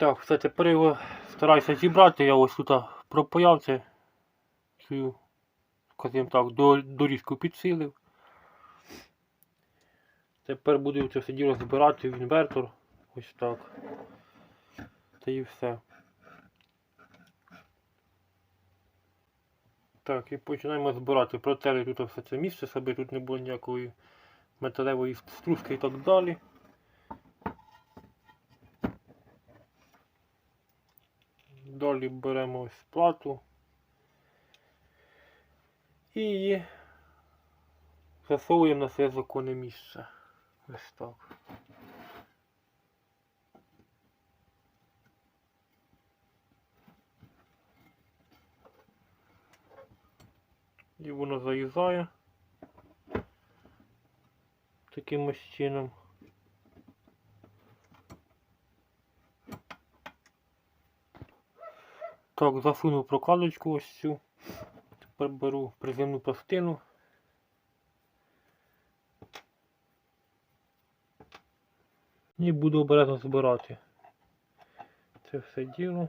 Так, все, тепер його стараюся зібрати. Я ось тут пропаяв це. Цю, скажімо так, доріжку підсилив. Тепер буду це все діло збирати в інвертор. Ось так. Та і все. Так, і починаємо збирати. Протерли тут все це місце, щоб тут не було ніякої металевої стружки і так далі. Далі беремо ось плату і її засовуємо на своє законне місце. Ось так. І воно заїжджає таким ось чином. Так, засунув прокладочку ось цю. Тепер беру приземну пластину. І буду обережно збирати це все діло.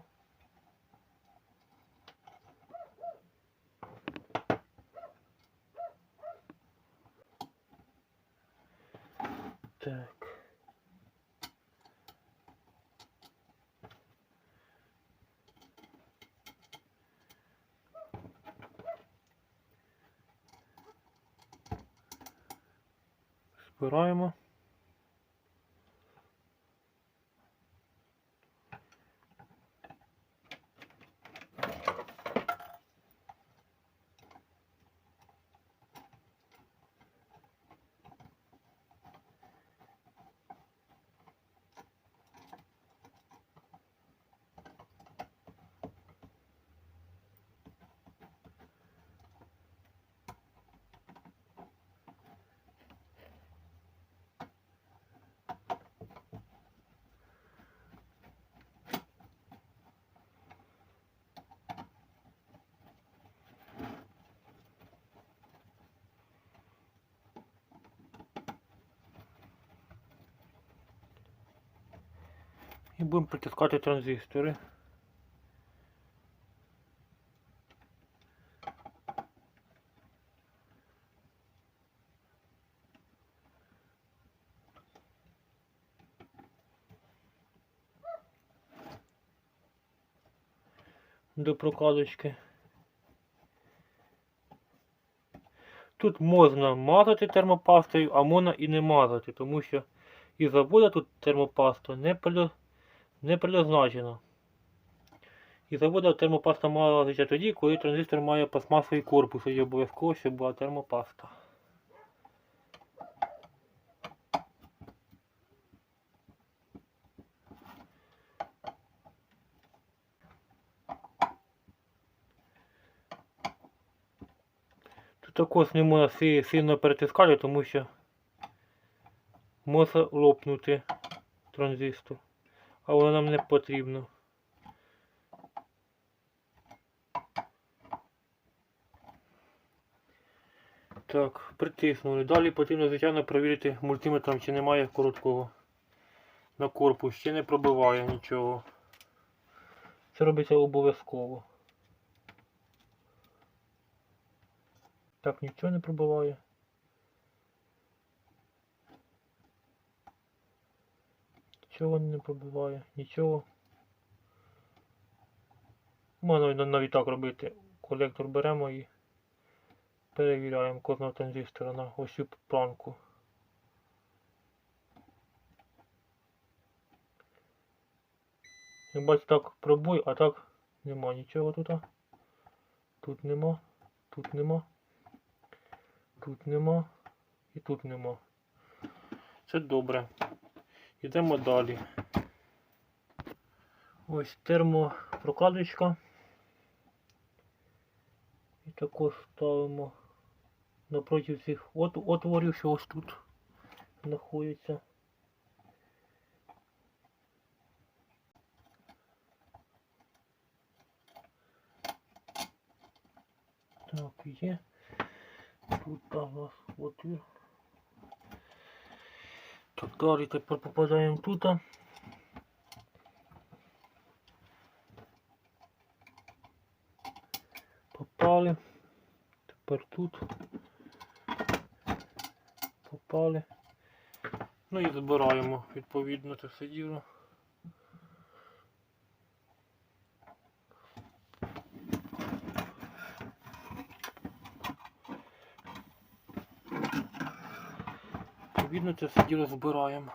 Так. Збираємо. І будемо притискати транзистори. До прокладочки. Тут можна мазати термопастою, а можна і не мазати, тому що і завода тут термопаста не не предназначена. І завода термопаста мазиться тоді, коли транзистор має пластмасовий корпус, і обов'язково, щоб була термопаста. Тут також не можна сильно перетискати, тому що може лопнути транзистор. А воно нам не потрібно. Так, притиснули. Далі потрібно, звичайно, перевірити мультиметром, чи немає короткого на корпус, чи не пробиває нічого. Це робиться обов'язково. Так, нічого не пробиває. Нічого не пробиває, нічого. Можна навіть так робити. Колектор беремо і перевіряємо кожного транзистора на ось цю планку. Як бачите, так пробуй, а так нема нічого тут. Тут нема, тут нема, тут нема і тут нема. Це добре. Йдемо далі. Ось термопрокладочка. І також ставимо напроти цих от, отворів, що ось тут знаходяться. Так, є. Тут у нас отвір. Тут карлі тепер попадаємо тут. Попали. Тепер тут. Попали. Ну і забираємо відповідно це все діло. Це все збираємо.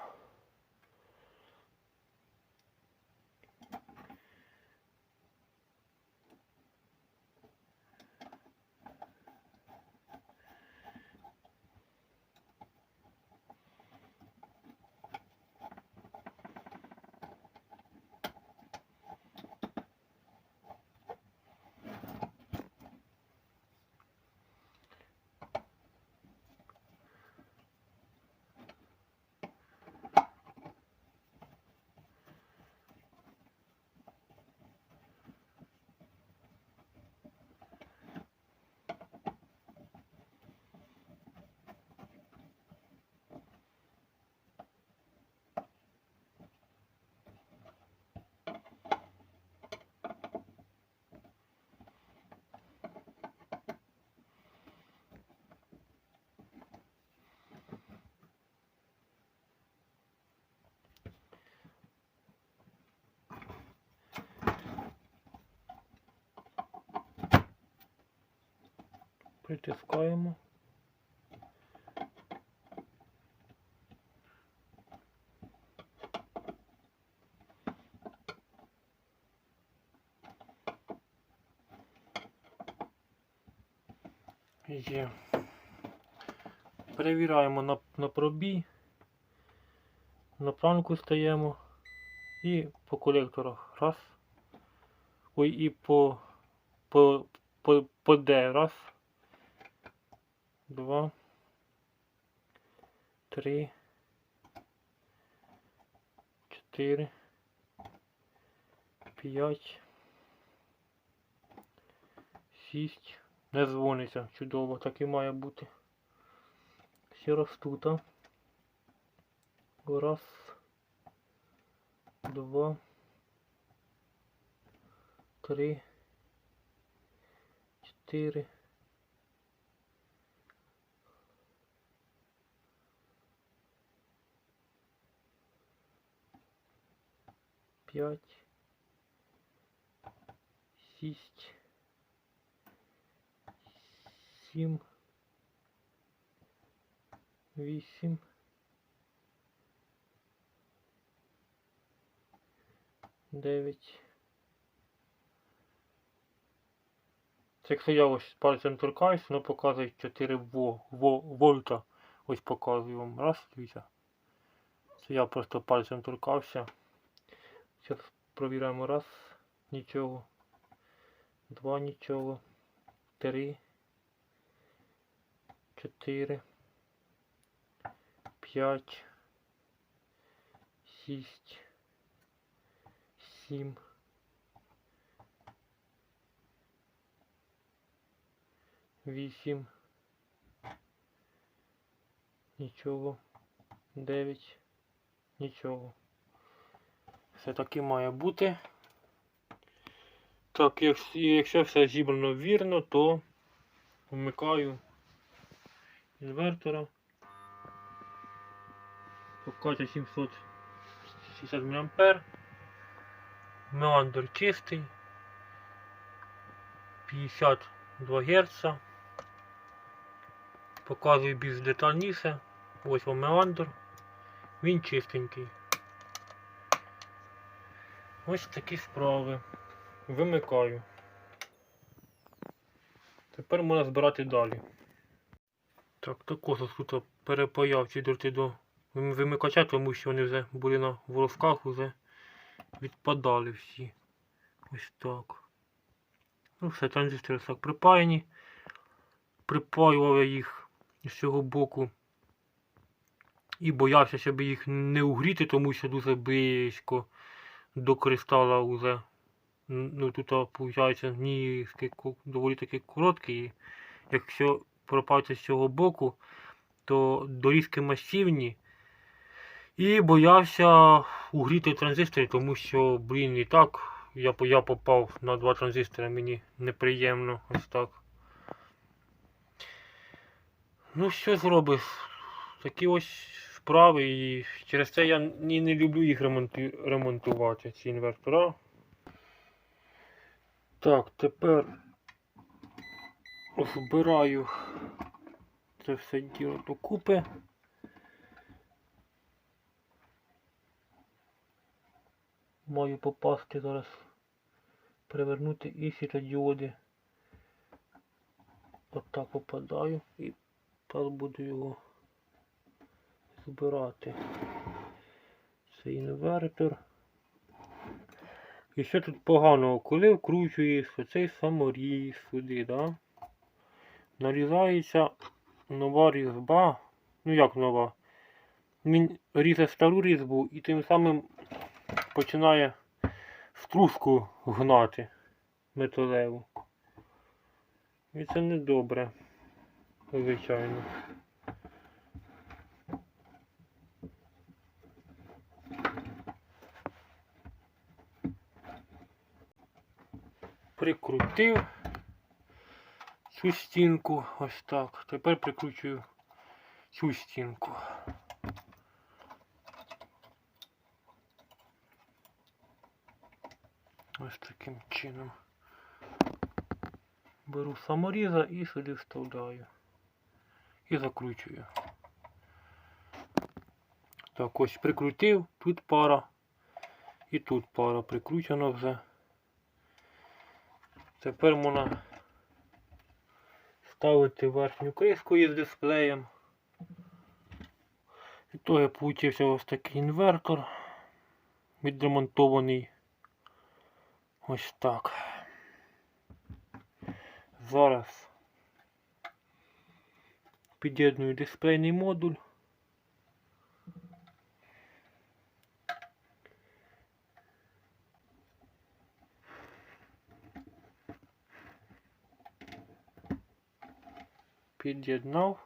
Притискаємо. Є. Перевіряємо на, на пробій. На планку стаємо. І по колекторах. Раз. Ой, і по, по, по, по D. Раз. Два. Три. Чотири. П'ять. Шість. Не дзвониться. Чудово, так і має бути. Раз тут. Раз. Два. Три. Чотири. П'ять. Шість. Сім. Вісім. Дев'ять. Це якщо я ось пальцем торкаюсь, воно показує 4 во, во, вольта. Ось показую вам. Раз, дивіться. Це я просто пальцем торкався. Зараз провіряємо раз, нічого. Два нічого. Три. Чотири. П'ять. Шість. Сім. Вісім. Нічого. Дев'ять. Нічого. Все таки має бути. Так, якщо, все зібрано вірно, то вмикаю інвертора. Покажу 760 мА. Меандр чистий. 52 Гц. Показую більш детальніше. Ось вам меандр. Він чистенький. Ось такі справи. Вимикаю. Тепер можна збирати далі. Так, також тут перепаяв ці дроти до вимикача, тому що вони вже були на волосках, вже відпадали всі. Ось так. Ну, все, транзистори так припаяні. Припаював я їх з цього боку. І боявся, щоб їх не угріти, тому що дуже близько до кристала вже. Ну тут виходить ні доволі таки короткий. Якщо пропався з цього боку, то дорізки масивні. І боявся угріти транзистори, тому що, блін, і так, я я попав на два транзистори, мені неприємно ось так. Ну що зробиш? Такі ось справи і через це я і не люблю їх ремонту... ремонтувати, ці інвертора. Так, тепер збираю це все діло докупи. Маю попасти зараз, перевернути і світодіоди. Отак попадаю і так буду його збирати. Це інвертор. І що тут поганого? Коли вкручуєш оцей саморіз сюди, да? нарізається нова різьба. Ну як нова? Він різе стару різьбу і тим самим починає стружку гнати металеву. І це не добре, звичайно. Прикрутив цю стінку ось так. Тепер прикручую цю стінку. Ось таким чином. Беру саморіза і сюди вставляю. І закручую. Так, ось прикрутив, тут пара. І тут пара прикручена вже. Тепер можна ставити верхню кришку із дисплеєм. І то я получився ось такий інвертор. Відремонтований. Ось так. Зараз під'єдную дисплейний модуль. Під'єднав.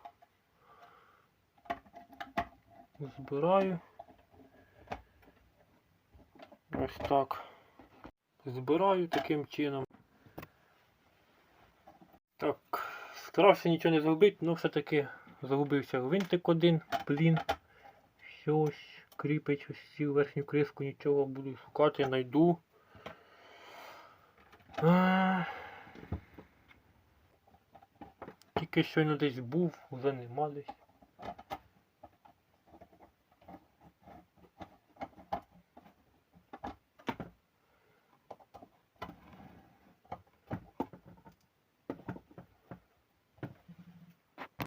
Збираю. Ось так. Збираю таким чином. Так, старався нічого не зробити, але все-таки загубився гвинтик один, блін. Щось кріпить ось цю верхню криску, нічого буду шукати, знайду. А, Тільки щойно десь був, вже нема десь.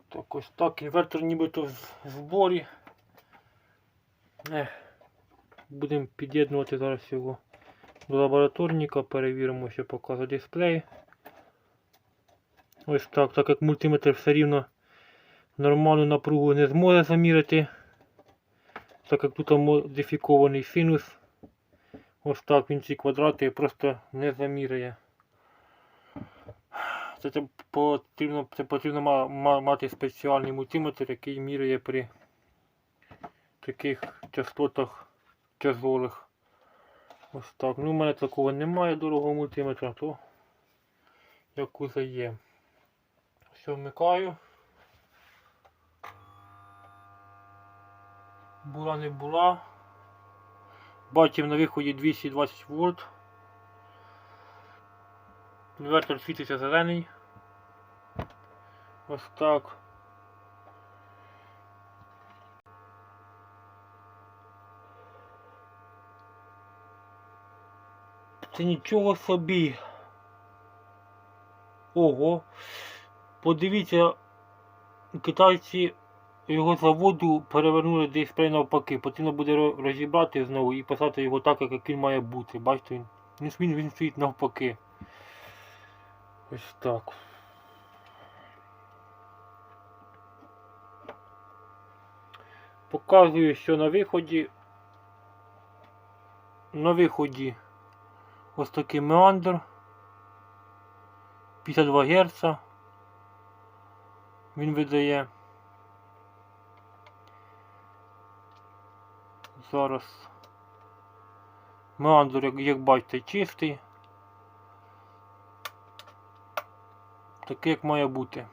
Так ось так, інвертор нібито в зборі. Ех, будемо під'єднувати зараз його до лабораторника, перевіримо, що показує дисплей. Ось так, так як мультиметр все рівно нормальну напругу не зможе заміряти. Так як тут модифікований синус. Ось так він ці квадрати просто не заміряє. Це, це потрібно, це потрібно ма- ма- мати спеціальний мультиметр, який міряє при таких частотах тяжолих. Ось так. Ну, у мене такого немає дорогого мультиметра, то якуза є. Все вмикаю. Була не була. Бачив на виході 220 вольт. Інвертор світиться зелений. Ось так. Це нічого собі. Ого. Подивіться, китайці його заводу перевернули дисплей навпаки. Потрібно буде розібрати знову і писати його так, як він має бути. Бачите, він, він, він стоїть навпаки. Ось так. Показую, що на виході. На виході ось такий меандр. 52 Гц. Він видає зараз меандр, як, як бачите, чистий. Такий, як має бути.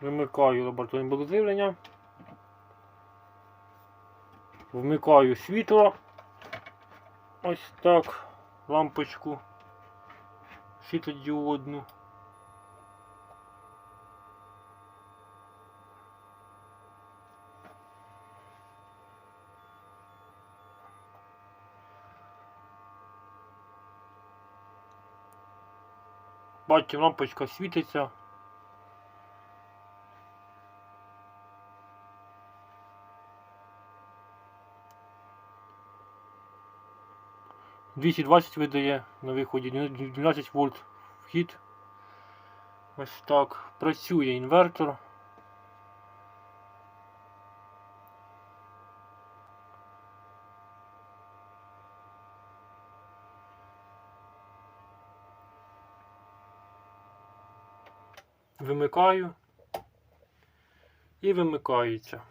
Вимикаю лабораторний блок живлення. Вмикаю світло. Ось так. Лампочку світлодіодну. Бачите, лампочка світиться. Двісті двадцять видає на виході 12 вольт вхід. Ось так. Працює інвертор. Вимикаю і вимикається.